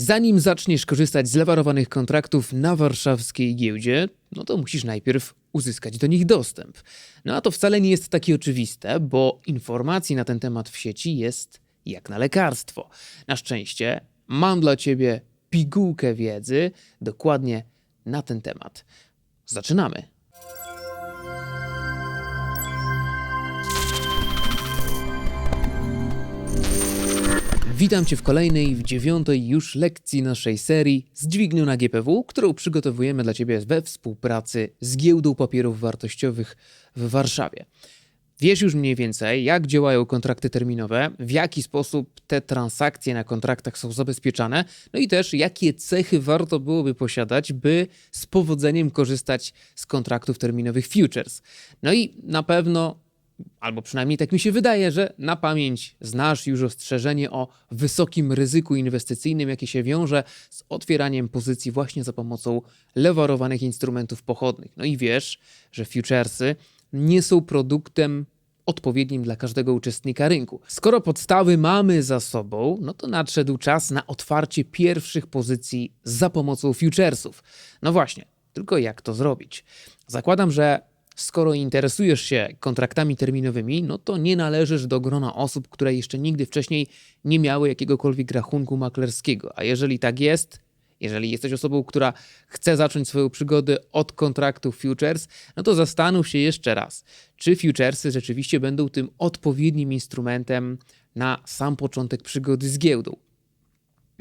Zanim zaczniesz korzystać z lewarowanych kontraktów na warszawskiej giełdzie, no to musisz najpierw uzyskać do nich dostęp. No a to wcale nie jest takie oczywiste, bo informacji na ten temat w sieci jest jak na lekarstwo. Na szczęście mam dla ciebie pigułkę wiedzy dokładnie na ten temat. Zaczynamy. Witam Cię w kolejnej, w dziewiątej już lekcji naszej serii z dźwignią na GPW, którą przygotowujemy dla Ciebie we współpracy z Giełdą Papierów Wartościowych w Warszawie. Wiesz już mniej więcej, jak działają kontrakty terminowe, w jaki sposób te transakcje na kontraktach są zabezpieczane, no i też jakie cechy warto byłoby posiadać, by z powodzeniem korzystać z kontraktów terminowych futures. No i na pewno albo przynajmniej tak mi się wydaje, że na pamięć znasz już ostrzeżenie o wysokim ryzyku inwestycyjnym, jakie się wiąże z otwieraniem pozycji właśnie za pomocą lewarowanych instrumentów pochodnych. No i wiesz, że futuresy nie są produktem odpowiednim dla każdego uczestnika rynku. Skoro podstawy mamy za sobą, no to nadszedł czas na otwarcie pierwszych pozycji za pomocą futuresów. No właśnie, tylko jak to zrobić? Zakładam, że Skoro interesujesz się kontraktami terminowymi, no to nie należysz do grona osób, które jeszcze nigdy wcześniej nie miały jakiegokolwiek rachunku maklerskiego. A jeżeli tak jest, jeżeli jesteś osobą, która chce zacząć swoją przygodę od kontraktów futures, no to zastanów się jeszcze raz, czy futuresy rzeczywiście będą tym odpowiednim instrumentem na sam początek przygody z giełdą.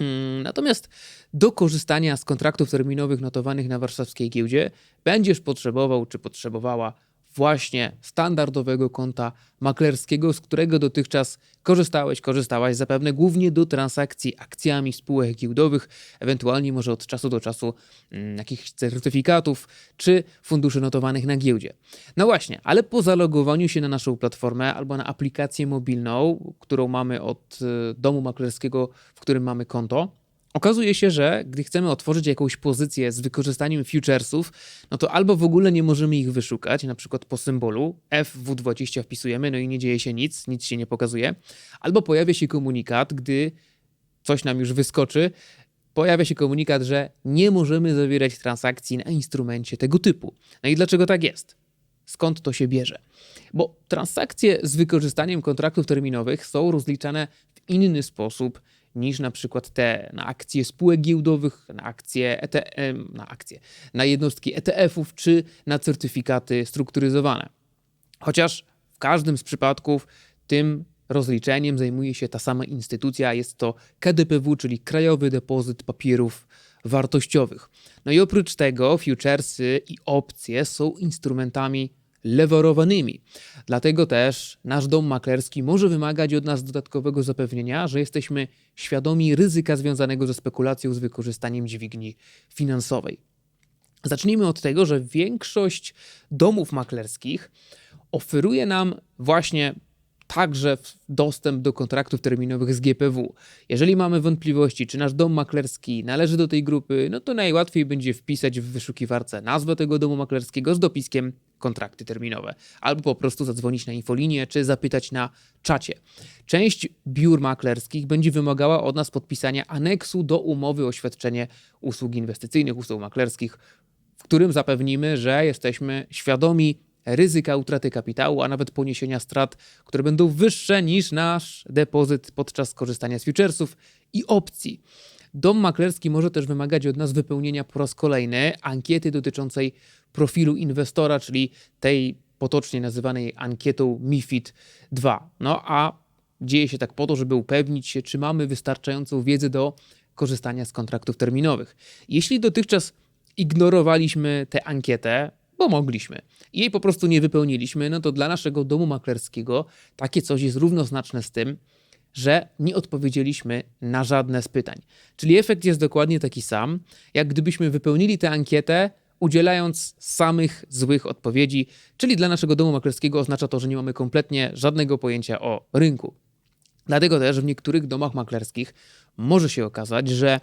Mm, Natomiast do korzystania z kontraktów terminowych notowanych na warszawskiej giełdzie będziesz potrzebował czy potrzebowała właśnie standardowego konta maklerskiego, z którego dotychczas korzystałeś, korzystałaś zapewne głównie do transakcji akcjami spółek giełdowych, ewentualnie może od czasu do czasu mm, jakichś certyfikatów czy funduszy notowanych na giełdzie. No właśnie, ale po zalogowaniu się na naszą platformę albo na aplikację mobilną, którą mamy od y, domu maklerskiego, w którym mamy konto, Okazuje się, że gdy chcemy otworzyć jakąś pozycję z wykorzystaniem futuresów, no to albo w ogóle nie możemy ich wyszukać, na przykład po symbolu FW20 wpisujemy, no i nie dzieje się nic, nic się nie pokazuje, albo pojawia się komunikat, gdy coś nam już wyskoczy, pojawia się komunikat, że nie możemy zawierać transakcji na instrumencie tego typu. No i dlaczego tak jest? Skąd to się bierze? Bo transakcje z wykorzystaniem kontraktów terminowych są rozliczane w inny sposób niż na przykład te na akcje spółek giełdowych, na akcje, ET, em, na akcje, na jednostki ETF-ów czy na certyfikaty strukturyzowane. Chociaż w każdym z przypadków tym rozliczeniem zajmuje się ta sama instytucja, jest to KDPW, czyli Krajowy Depozyt Papierów Wartościowych. No i oprócz tego futuresy i opcje są instrumentami lewarowanymi. Dlatego też nasz dom maklerski może wymagać od nas dodatkowego zapewnienia, że jesteśmy świadomi ryzyka związanego ze spekulacją z wykorzystaniem dźwigni finansowej. Zacznijmy od tego, że większość domów maklerskich oferuje nam właśnie także dostęp do kontraktów terminowych z GPW. Jeżeli mamy wątpliwości, czy nasz dom maklerski należy do tej grupy, no to najłatwiej będzie wpisać w wyszukiwarce nazwę tego domu maklerskiego z dopiskiem kontrakty terminowe, albo po prostu zadzwonić na infolinię, czy zapytać na czacie. Część biur maklerskich będzie wymagała od nas podpisania aneksu do umowy o świadczenie usług inwestycyjnych, usług maklerskich, w którym zapewnimy, że jesteśmy świadomi ryzyka utraty kapitału, a nawet poniesienia strat, które będą wyższe niż nasz depozyt podczas korzystania z futuresów i opcji. Dom maklerski może też wymagać od nas wypełnienia po raz kolejny ankiety dotyczącej profilu inwestora, czyli tej potocznie nazywanej ankietą MIFID 2. No a dzieje się tak po to, żeby upewnić się, czy mamy wystarczającą wiedzę do korzystania z kontraktów terminowych. Jeśli dotychczas ignorowaliśmy tę ankietę, bo mogliśmy, i jej po prostu nie wypełniliśmy, no to dla naszego domu maklerskiego takie coś jest równoznaczne z tym, że nie odpowiedzieliśmy na żadne z pytań. Czyli efekt jest dokładnie taki sam, jak gdybyśmy wypełnili tę ankietę, udzielając samych złych odpowiedzi, czyli dla naszego domu maklerskiego oznacza to, że nie mamy kompletnie żadnego pojęcia o rynku. Dlatego też w niektórych domach maklerskich może się okazać, że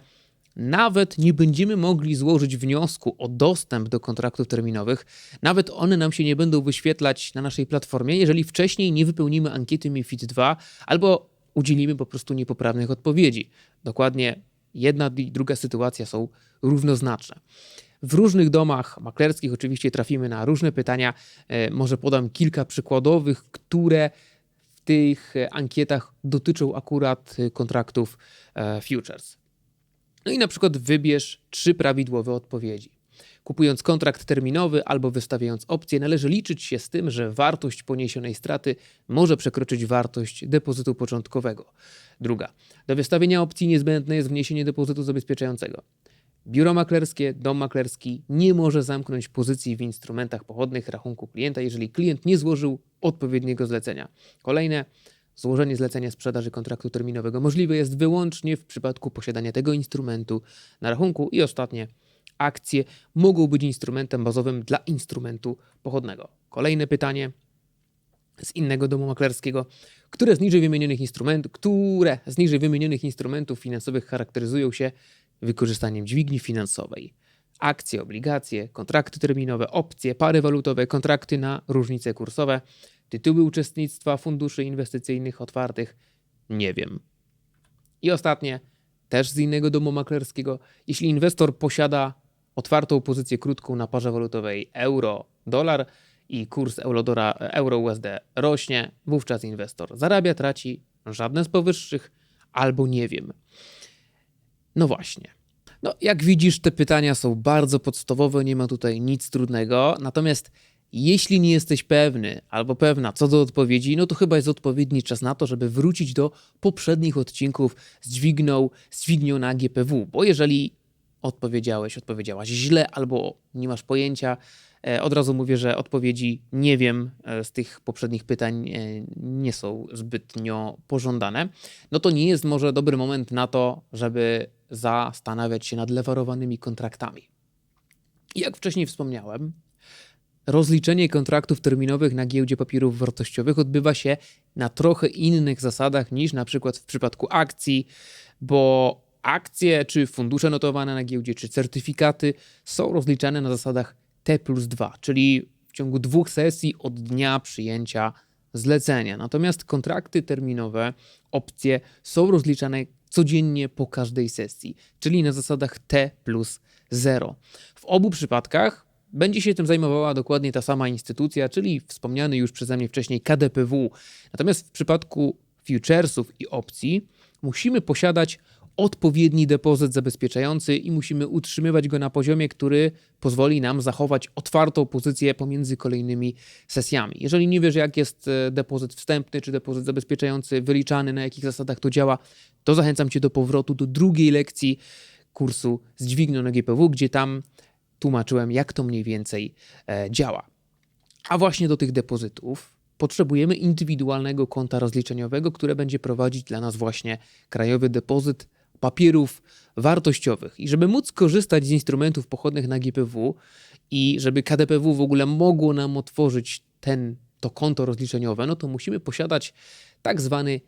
nawet nie będziemy mogli złożyć wniosku o dostęp do kontraktów terminowych, nawet one nam się nie będą wyświetlać na naszej platformie, jeżeli wcześniej nie wypełnimy ankiety MiFID 2 albo udzielimy po prostu niepoprawnych odpowiedzi. Dokładnie jedna i druga sytuacja są równoznaczne. W różnych domach maklerskich oczywiście trafimy na różne pytania. E, może podam kilka przykładowych, które w tych ankietach dotyczą akurat kontraktów e, futures. No i na przykład wybierz trzy prawidłowe odpowiedzi. Kupując kontrakt terminowy albo wystawiając opcję, należy liczyć się z tym, że wartość poniesionej straty może przekroczyć wartość depozytu początkowego. Druga. Do wystawienia opcji niezbędne jest wniesienie depozytu zabezpieczającego. Biuro maklerskie, dom maklerski nie może zamknąć pozycji w instrumentach pochodnych rachunku klienta, jeżeli klient nie złożył odpowiedniego zlecenia. Kolejne. Złożenie zlecenia sprzedaży kontraktu terminowego możliwe jest wyłącznie w przypadku posiadania tego instrumentu na rachunku. I ostatnie akcje mogą być instrumentem bazowym dla instrumentu pochodnego. Kolejne pytanie z innego domu maklerskiego. Które z niżej wymienionych instrumentów, które z niżej wymienionych instrumentów finansowych charakteryzują się wykorzystaniem dźwigni finansowej? Akcje, obligacje, kontrakty terminowe, opcje, pary walutowe, kontrakty na różnice kursowe, tytuły uczestnictwa funduszy inwestycyjnych otwartych. Nie wiem. I ostatnie, też z innego domu maklerskiego. Jeśli inwestor posiada otwartą pozycję krótką na parze walutowej euro-dolar i kurs euro-USD rośnie, wówczas inwestor zarabia, traci żadne z powyższych albo nie wiem. No właśnie. No, jak widzisz, te pytania są bardzo podstawowe, nie ma tutaj nic trudnego. Natomiast jeśli nie jesteś pewny albo pewna co do odpowiedzi, no to chyba jest odpowiedni czas na to, żeby wrócić do poprzednich odcinków z dźwigną, z dźwignią na GPW, bo jeżeli odpowiedziałeś, odpowiedziałaś źle albo nie masz pojęcia. E, od razu mówię, że odpowiedzi nie wiem e, z tych poprzednich pytań e, nie są zbytnio pożądane. No to nie jest może dobry moment na to, żeby zastanawiać się nad lewarowanymi kontraktami. Jak wcześniej wspomniałem, rozliczenie kontraktów terminowych na giełdzie papierów wartościowych odbywa się na trochę innych zasadach niż na przykład w przypadku akcji, bo akcje, czy fundusze notowane na giełdzie, czy certyfikaty są rozliczane na zasadach T plus 2, czyli w ciągu dwóch sesji od dnia przyjęcia zlecenia. Natomiast kontrakty terminowe, opcje są rozliczane codziennie po każdej sesji, czyli na zasadach T plus 0. W obu przypadkach będzie się tym zajmowała dokładnie ta sama instytucja, czyli wspomniany już przeze mnie wcześniej KDPW. Natomiast w przypadku futuresów i opcji musimy posiadać odpowiedni depozyt zabezpieczający i musimy utrzymywać go na poziomie, który pozwoli nam zachować otwartą pozycję pomiędzy kolejnymi sesjami. Jeżeli nie wiesz, jak jest e, depozyt wstępny czy depozyt zabezpieczający wyliczany, na jakich zasadach to działa, to zachęcam Cię do powrotu do drugiej lekcji kursu z dźwignią na GPW, gdzie tam tłumaczyłem, jak to mniej więcej e, działa. A właśnie do tych depozytów potrzebujemy indywidualnego konta rozliczeniowego, które będzie prowadzić dla nas właśnie krajowy depozyt papierów wartościowych. I żeby móc korzystać z instrumentów pochodnych na GPW i żeby KDPW w ogóle mogło nam otworzyć ten, to konto rozliczeniowe, no to musimy posiadać tak zwany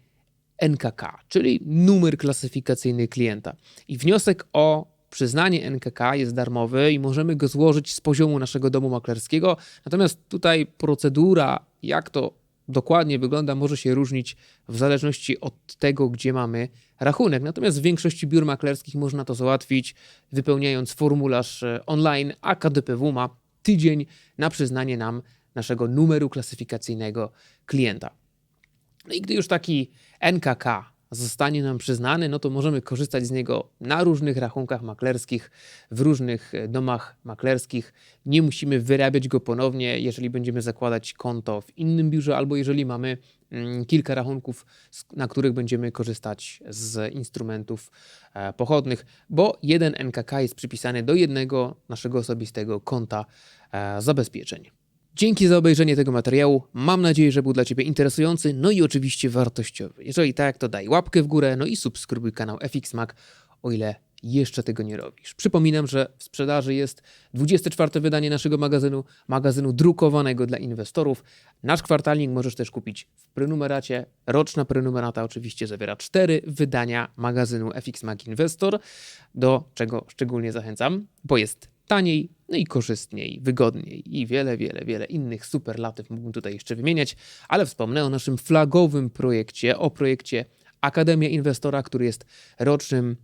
NKK, czyli numer klasyfikacyjny klienta. I wniosek o przyznanie NKK jest darmowy i możemy go złożyć z poziomu naszego domu maklerskiego. Natomiast tutaj procedura, jak to dokładnie wygląda, może się różnić w zależności od tego, gdzie mamy rachunek. Natomiast w większości biur maklerskich można to załatwić wypełniając formularz e, online, a KDPW ma tydzień na przyznanie nam naszego numeru klasyfikacyjnego klienta. No i gdy już taki NKK zostanie nam przyznany, no to możemy korzystać z niego na różnych rachunkach maklerskich, w różnych e, domach maklerskich. Nie musimy wyrabiać go ponownie, jeżeli będziemy zakładać konto w innym biurze, albo jeżeli mamy mm, kilka rachunków, na których będziemy korzystać z instrumentów e, pochodnych, bo jeden NKK jest przypisany do jednego naszego osobistego konta e, zabezpieczeń. Dzięki za obejrzenie tego materiału. Mam nadzieję, że był dla Ciebie interesujący, no i oczywiście wartościowy. Jeżeli tak, to daj łapkę w górę, no i subskrybuj kanał FX Mac, o ile jeszcze tego nie robisz. Przypominam, że w sprzedaży jest 24 wydanie naszego magazynu, magazynu drukowanego dla inwestorów. Nasz kwartalnik możesz też kupić w prenumeracie. Roczna prenumerata oczywiście zawiera cztery wydania magazynu FX Mac Investor, do czego szczególnie zachęcam, bo jest taniej, no i korzystniej, wygodniej i wiele, wiele, wiele innych superlatyw mógłbym tutaj jeszcze wymieniać, ale wspomnę o naszym flagowym projekcie, o projekcie Akademia Inwestora, który jest rocznym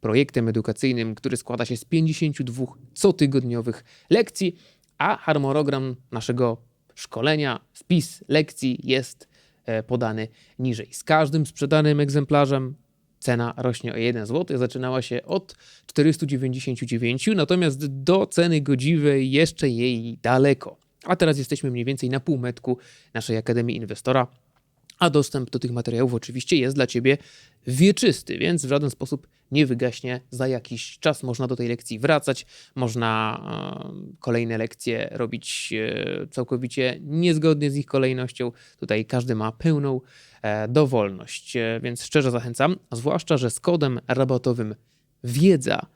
projektem edukacyjnym, który składa się z 52 cotygodniowych lekcji, a harmonogram naszego szkolenia, wpis lekcji jest e, podany niżej. Z każdym sprzedanym egzemplarzem cena rośnie o 1 zł. Zaczynała się od 499, natomiast do ceny godziwej jeszcze jej daleko. A teraz jesteśmy mniej więcej na półmetku naszej Akademii Inwestora, a dostęp do tych materiałów oczywiście jest dla Ciebie wieczysty, więc w żaden sposób nie wygaśnie. Za jakiś czas można do tej lekcji wracać, można e, kolejne lekcje robić e, całkowicie niezgodnie z ich kolejnością. Tutaj każdy ma pełną e, dowolność, więc szczerze zachęcam, zwłaszcza, że z kodem rabatowym wiedza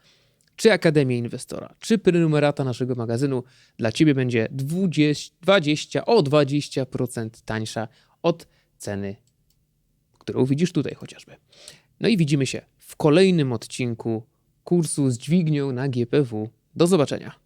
czy Akademia Inwestora, czy prenumerata naszego magazynu dla Ciebie będzie 20, 20 o 20% tańsza od ceny, którą widzisz tutaj chociażby. No i widzimy się w kolejnym odcinku kursu z dźwignią na GPW. Do zobaczenia.